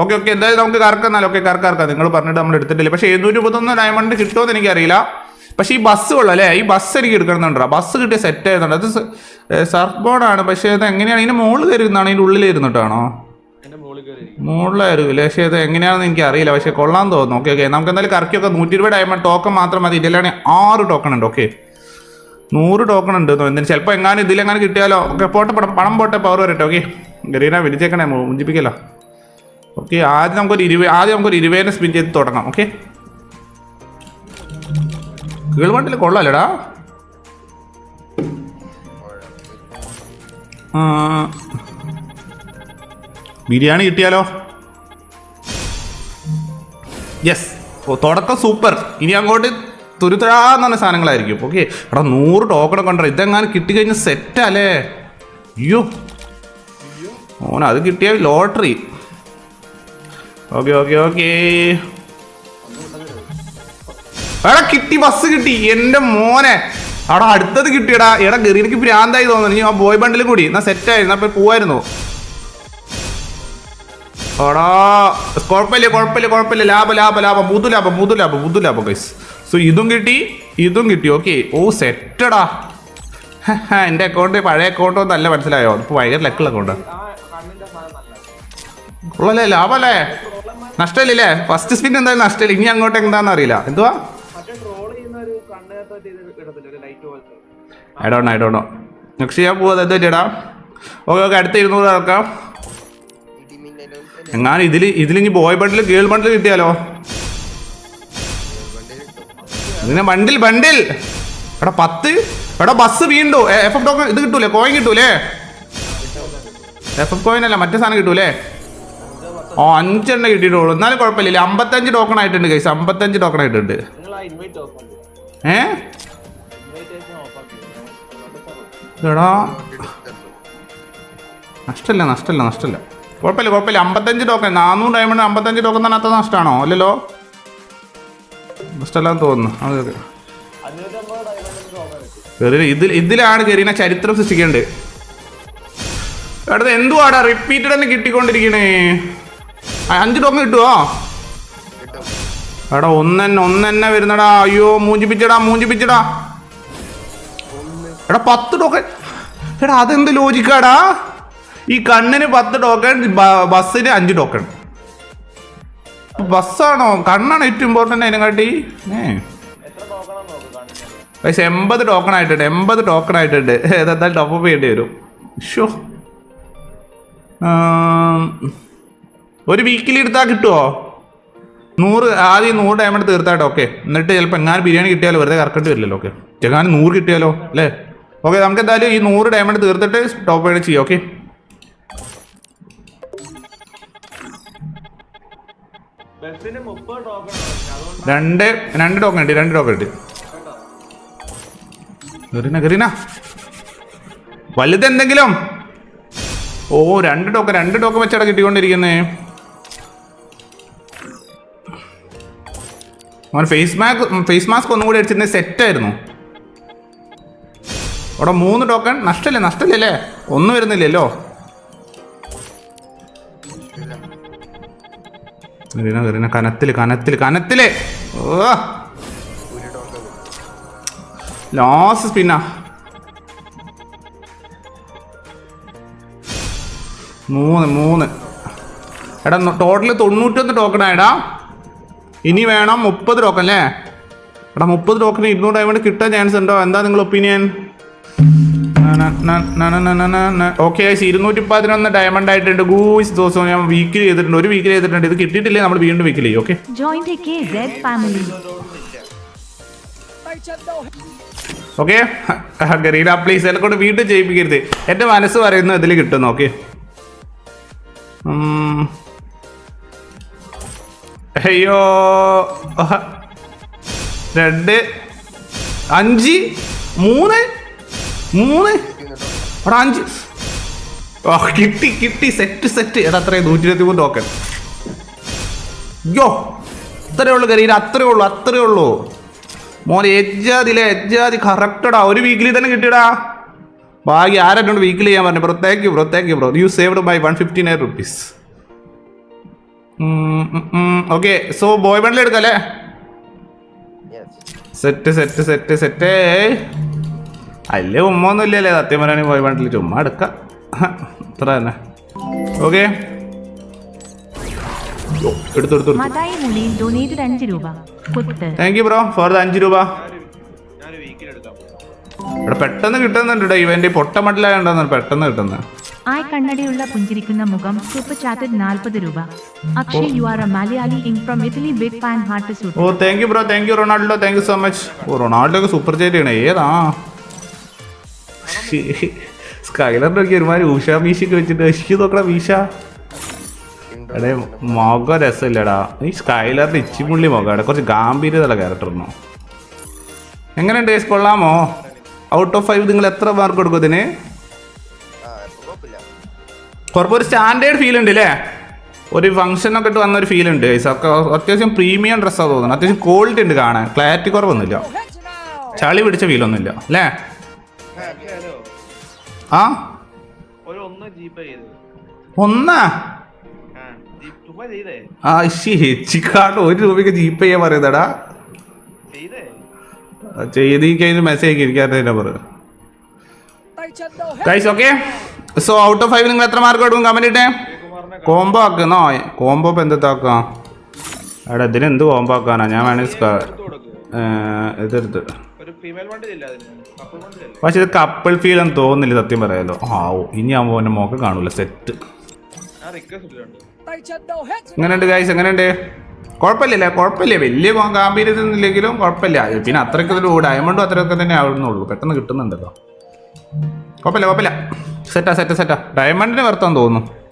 Okay okay എന്തായാലും നമുക്ക് കറക്കാന്നാലോ? Okay കറക്കാം കറക്കാം. നിങ്ങൾ പറഞ്ഞിട്ട് നമ്മൾ എടുത്തിട്ടില്ല. പക്ഷേ എഴുന്നൂറ്റി മുപ്പത്തൊന്ന് ഡയമണ്ട് കിട്ടുമെന്ന് എനിക്കറിയില്ല. പക്ഷേ ഈ ബസ് ഉള്ളു അല്ലേ? ഈ ബസ് എനിക്ക് എടുക്കണമെന്നുണ്ടോ? ബസ് കിട്ടിയ സെറ്റ് ആയിരുന്നു അത് സർഫ് ബോർഡാണ് പക്ഷേ അത് എങ്ങനെയാണ്? ഇതിന് മുകളിൽ കയറിയിരുന്നാണ്? ഇതിന്റെ ഉള്ളിൽ ഇരുന്നിട്ടാണോ? മുകളിലായിരുന്നു പക്ഷേ അത് എങ്ങനെയാണെന്ന് എനിക്ക് അറിയില്ല പക്ഷേ കൊള്ളാൻ തോന്നുന്നു. ഓക്കെ ഓക്കെ നമുക്ക് എന്തായാലും കറക്കിയൊക്കെ. നൂറ്റി ഇരുപത് ഡയമണ്ട് ടോക്കൺ മാത്രം മതി. ഇതിലാണെങ്കിൽ ആറ് ടോക്കൺ ഉണ്ട്. ഓക്കെ നൂറ് ടോക്കൺ ഉണ്ട് എന്തിനും ചിലപ്പോൾ എങ്ങാനും ഇതിലെങ്ങാനും കിട്ടിയാലോ? ഓക്കെ പോട്ടെ പണം പോട്ടെ പവർ വരട്ടെ ഓക്കെ ഗരീന വിളിച്ചേക്കണേ മുഞ്ചിപ്പിക്കല്ലോ. ഓക്കെ ആദ്യം നമുക്കൊരു ഇരുപത് ആദ്യം നമുക്കൊരു ഇരുവേനെ സ്പിൻ ചെയ്ത് തുടങ്ങാം ഓക്കെ കീഴ്വണ്ടിൽ കൊള്ളാലടാ. ബിരിയാണി കിട്ടിയാലോ? യെസ് തുടക്കം സൂപ്പർ ഇനി അങ്ങോട്ട് തുരുത്തഴാന്ന് പറഞ്ഞ സാധനങ്ങളായിരിക്കും ഓക്കെ എടാ നൂറ് ടോക്കൺ കണ്ടോ ഇതെങ്ങാനും കിട്ടിക്കഴിഞ്ഞാൽ സെറ്റല്ലേ അയ്യോ. ഓന അത് കിട്ടിയ ലോട്ടറി ഓക്കെ ഓക്കെ ഓക്കെ. എടാ കിട്ടി ബസ് കിട്ടി. എന്റെ മോനെ. അവിടെ അടുത്തത് കിട്ടിയടാ. എടാ ഗറി എനിക്ക് പ്രാന്തായി തോന്നുന്നു. ഞാൻ ആ ബോയ് ബണ്ടിൽ കൂടി. എന്നാ സെറ്റായിരുന്നു അപ്പൊ പോവായിരുന്നു. എടാ കുഴപ്പമില്ല കുഴപ്പമില്ല കുഴപ്പമില്ല. ലാഭ ലാഭ ലാഭം. മുതു ലാഭം മുതു ലാഭം മുതു ലാഭം ഗൈസ് സോ ഇതും കിട്ടി ഇതും കിട്ടി. ഓക്കെ. ഓ സെറ്റടാ എന്റെ അക്കൗണ്ട് പഴയ അക്കൗണ്ട് ഒന്നല്ല മനസ്സിലായോ? ഇപ്പോൾ ഭയങ്കര ലക്കുള്ള അക്കൗണ്ട് ഉള്ളല്ലേ? ലാഭമല്ലേ നഷ്ടമില്ലല്ലേ? ഫസ്റ്റ് സ്പിൻ എന്തായാലും നഷ്ടമില്ല. ഇനി അങ്ങോട്ട് എന്താണെന്ന് അറിയില്ല. എന്തുവാ? I don't I don't next ചെയ്യാൻ പോവാ എന്താ ചേട്ടാ? ഓക്കെ ഓക്കെ അടുത്ത ഇരുന്നൂറ് ഇറക്കാം. എങ്ങാനും ഇതിൽ ഇതിലിനി ബോയ് ബണ്ടിൽ ഗേൾ ബണ്ടിൽ കിട്ടിയാലോ? ഇതിനെ ബണ്ടിൽ ബണ്ടിൽ എടാ പത്ത്. എടാ ബസ് വീണ്ടു. എഫ് എഫ് ടോക്കൺ ഇത് കിട്ടൂലേ? കോയിൻ കിട്ടൂലേ? എഫ് എഫ് കോയിൻ അല്ല മറ്റേ സാധനം കിട്ടൂലേ? ഓ അഞ്ചെണ്ണം കിട്ടിയിട്ടുള്ളൂ. എന്നാലും കുഴപ്പമില്ല. അമ്പത്തഞ്ച് ടോക്കൺ ആയിട്ടുണ്ട് കൈസ് അമ്പത്തഞ്ച് ടോക്കൺ ആയിട്ടുണ്ട്. ഏ? എടാ. നഷ്ടല്ല നഷ്ടല്ല നഷ്ടല്ല. കുഴപ്പമില്ല കുഴപ്പമില്ല. അമ്പത്തഞ്ച് ടോക്കൺ നാനൂറ് ഡയമണ്ട് അമ്പത്തഞ്ച് ടോക്കൺ തന്നെ അത്ര നഷ്ടമാണോ? അല്ലല്ലോ? നഷ്ടമല്ലാന്ന് തോന്നുന്നു. അത് കെറിന ഇതിൽ ഇതിലാണ് കെറിന ചരിത്രം സൃഷ്ടിക്കേണ്ടത്. അടുത്ത് എന്തുവാടാ? റിപ്പീറ്റഡ് തന്നെ കിട്ടിക്കൊണ്ടിരിക്കണേ. അഞ്ച് ടോക്കൺ കിട്ടുവോ? എടാ ഒന്നെന്നെ ഒന്നെന്നെ വരുന്നടാ. അയ്യോ മൂഞ്ചിപ്പിച്ചടാ മൂഞ്ചിപ്പിച്ചടാ. എടാ പത്ത് ടോക്കൺ. എടാ അതെന്ത് ലോജിക്കാടാ? ഈ കണ്ണിന് പത്ത് ടോക്കൺ ബസ്സിന് അഞ്ച് ടോക്കൺ. ബസ്സാണോ? കണ്ണാണ് ഏറ്റവും ഇമ്പോർട്ടന്റ് അതിനെക്കാട്ടി. ഏ. പക്ഷെ എൺപത് ടോക്കൺ ആയിട്ടുണ്ട് എൺപത് ടോക്കൺ ആയിട്ടുണ്ട്. ഏതെന്തായാലും ടോപ്പ് ചെയ്യേണ്ടി വരും. ഷോ ഒരു വീക്കിൽ എടുത്താൽ കിട്ടുമോ നൂറ് ആദ്യം നൂറ് ഡയമണ്ട് തീർത്താട്ടോ ഓക്കെ എന്നിട്ട് ചിലപ്പോൾ എങ്ങാനും ബിരിയാണി കിട്ടിയാലോ വെറുതെ കറക്കേണ്ടി വരില്ലല്ലോ ഓക്കെ ചെങ്ങാനും നൂറ് കിട്ടിയാലോ അല്ലേ? ഓക്കെ നമുക്ക് എന്തായാലും ഈ നൂറ് ഡയമണ്ട് തീർത്തിട്ട് ടോപ്പ് വേണം ചെയ്യാം ഓക്കെ രണ്ട് രണ്ട് ടോക്കൺ ഉണ്ട് രണ്ട് ടോക്കൺ ഉണ്ട്. ഗറീന ഗറീന. വലുതെന്തെങ്കിലും? ഓ രണ്ട് ടോക്കൺ രണ്ട് ടോക്കൺ വെച്ചാണ് കിട്ടിക്കൊണ്ടിരിക്കുന്നേ. അവൻ ഫേസ് മാസ്ക് ഫേസ് മാസ്ക് ഒന്നും കൂടി അടിച്ചിരുന്നത് സെറ്റായിരുന്നു അവിടെ മൂന്ന് ടോക്കൺ നഷ്ടല്ലേ നഷ്ടല്ലേ ഒന്നും വരുന്നില്ലല്ലോ. കനത്തിൽ കനത്തിൽ കനത്തിൽ. ഓ ലാസ്റ്റ് സ്പിന്നാ മൂന്ന് മൂന്ന്. എടാ ടോട്ടൽ തൊണ്ണൂറ്റൊന്ന് ടോക്കൺ ആയടാ ഇനി വേണം മുപ്പത് ടോക്കൺ അല്ലേ? എടാ മുപ്പത് ടോക്കൺ ഇരുന്നൂറ് ഡയമണ്ട് കിട്ടാൻ ചാൻസ് ഉണ്ടോ? എന്താ നിങ്ങൾ ഒപ്പീനിയൻ ഓക്കെ ഇരുന്നൂറ്റി പതിനൊന്ന് ഡയമണ്ട് ആയിട്ടുണ്ട്. ഗൂസ് ദിവസവും ഞാൻ വീക്കിൽ ചെയ്തിട്ടുണ്ട്. ഒരു വീക്കിൽ ചെയ്തിട്ടുണ്ട്. ഇത് കിട്ടിയിട്ടില്ലേ? നമ്മൾ വീണ്ടും വീക്കിൽ ചെയ്യും. ഓക്കെ. ഓക്കെ ഗരീല പ്ലീസ് എന്നെ കൊണ്ട് വീണ്ടും ചെയ്യിപ്പിക്കരുത് എന്റെ മനസ്സ് പറയുന്നു ഇതിൽ കിട്ടുന്നു. ഓക്കെ അയ്യോ. രണ്ട്. അഞ്ച്. മൂന്ന്. മൂന്ന്. എടാ അഞ്ച്. കിട്ടി കിട്ടി. Set set. എടാ അത്രയും നൂറ്റി ഇരുപത്തി മൂന്ന് ടോക്കൺ അയ്യോ അത്രേ ഉള്ളൂ കരീന അത്രേ ഉള്ളൂ അത്രേ ഉള്ളൂ. മോനെ എജ്ജാതിലെ എജ്ജാതി കറക്റ്റടാ ഒരു വീക്കിലി തന്നെ കിട്ടിയടാ. ഭാഗ്യം ആരെന്നോട് വീക്കിലി ചെയ്യാൻ പറഞ്ഞു? Bro thank you bro thank you bro you saved by one fifty nine rupees okay so boy bundle എടുക്കല്ലേ സെറ്റ് സെറ്റ് സെറ്റ് സെറ്റ് അല്ലേ ഉമ്മ ഒന്നും ഇല്ലല്ലേ സത്യം പറയുകയാണെങ്കിൽ ബോയ് ബണ്ടിൽ ചുമ്മാ എടുക്കാം. അത്ര തന്നെ. Okay thank you bro for the അഞ്ച് രൂപ. ഇവിടെ പെട്ടെന്ന് കിട്ടുന്നുണ്ട് കേട്ടോ ഇവന്റെ പൊട്ട മട്ടിലായോണ്ടാന്ന് പെട്ടെന്ന് കിട്ടുന്നത് ആയ് കണ്ണടയുള്ള പുഞ്ചിരിക്കുന്ന മുഖം സൂപ്പർ ചാറ്റഡ് നാൽപ്പത് രൂപ. Akshay you are a Malayali in from Italy big fan heart suit oh thank you bro thank you Ronaldo thank you so much oh Ronaldo ഒക്കെ സൂപ്പർ ചാറ്റ് ആണ് ഏതാ? സ്കൈലറിന്റെ ഒക്കെ ഒരുമാതിരി ഉഷ മീശയൊക്കെ വെച്ചിട്ട് ഇഷ് നോക്കടാ മീശ. എടേ മുഖം രസമില്ലടാ. ഈ സ്കൈലറിന്റെ ഇച്ചിമുള്ളി മുഖം കുറച്ച് ഗാംഭീര്യതയുള്ള ക്യാരക്ടർ ഉണ്ടോ? എങ്ങനെയുണ്ട് കൊള്ളാമോ? ഔട്ട് ഓഫ് ഫൈവ് നിങ്ങൾ എത്ര മാർക്ക് കൊടുക്കും ഇതിന് കുറച്ച് ഒരു സ്റ്റാൻഡേർഡ് ഫീൽ ഉണ്ട് അല്ലേ ഒരു ഫംഗ്ഷനൊക്കെ ഇട്ട് വന്ന ഒരു ഫീൽ ഉണ്ട് ഒക്കെ അത്യാവശ്യം പ്രീമിയം ഡ്രസ്സാണ് തോന്നുന്നത് അത്യാവശ്യം ക്വാളിറ്റി ഉണ്ട് കാണാൻ. ക്ലാരിറ്റി കുറവൊന്നുമില്ല. ചളി പിടിച്ച ഫീലൊന്നുമില്ല അല്ലേ? ആ? ഒന്ന് ആ ഒരു രൂപയ്ക്ക് ജീപ്പ് ചെയ്യാൻ പറയുന്നടാ. ചെയ്തേ? കഴിഞ്ഞ് message ഇരിക്കാത്ത number okay so out of five നിങ്ങൾ എത്ര മാർക്ക് കൊടുക്കും കമന്റ് ഇട്ടേ? കോംബോ ആക്കുന്നോ? കോംബോ ഇപ്പൊ എന്താക്കാം എടാ ഇതിന് എന്ത് കോംബോ ആക്കാനാ? ഞാൻ വേണമെങ്കിൽ ഇതെടുത്ത് പക്ഷെ ഇത് കപ്പിൾ ഫീൽ എന്ന് തോന്നുന്നില്ല സത്യം പറയാലോ. ആവോ ഇനി ആവുമ്പോ എന്റെ മോക്ക് കാണൂല സെറ്റ് ഞാൻ റിക്വസ്റ്റ് ഇട്ടിട്ടുണ്ട്. എങ്ങനെയുണ്ട് ഗൈസ് എങ്ങനെയുണ്ട്? കുഴപ്പമില്ല കുഴപ്പമില്ല. വലിയ ഗാംഭീര്യത്തിനില്ലെങ്കിലും കുഴപ്പമില്ല. പിന്നെ അത്രയ്ക്ക് ഒരു ഡയമണ്ടും അത്രയൊക്കെ തന്നെ ആവുന്നുള്ളൂ. പെട്ടെന്ന് കിട്ടുന്നുണ്ടല്ലോ. കുഴപ്പമില്ല കുഴപ്പമില്ല. സെറ്റാ സെറ്റാ സെറ്റാ. ഡയമണ്ടിന് വർത്താൻ തോന്നുന്നു.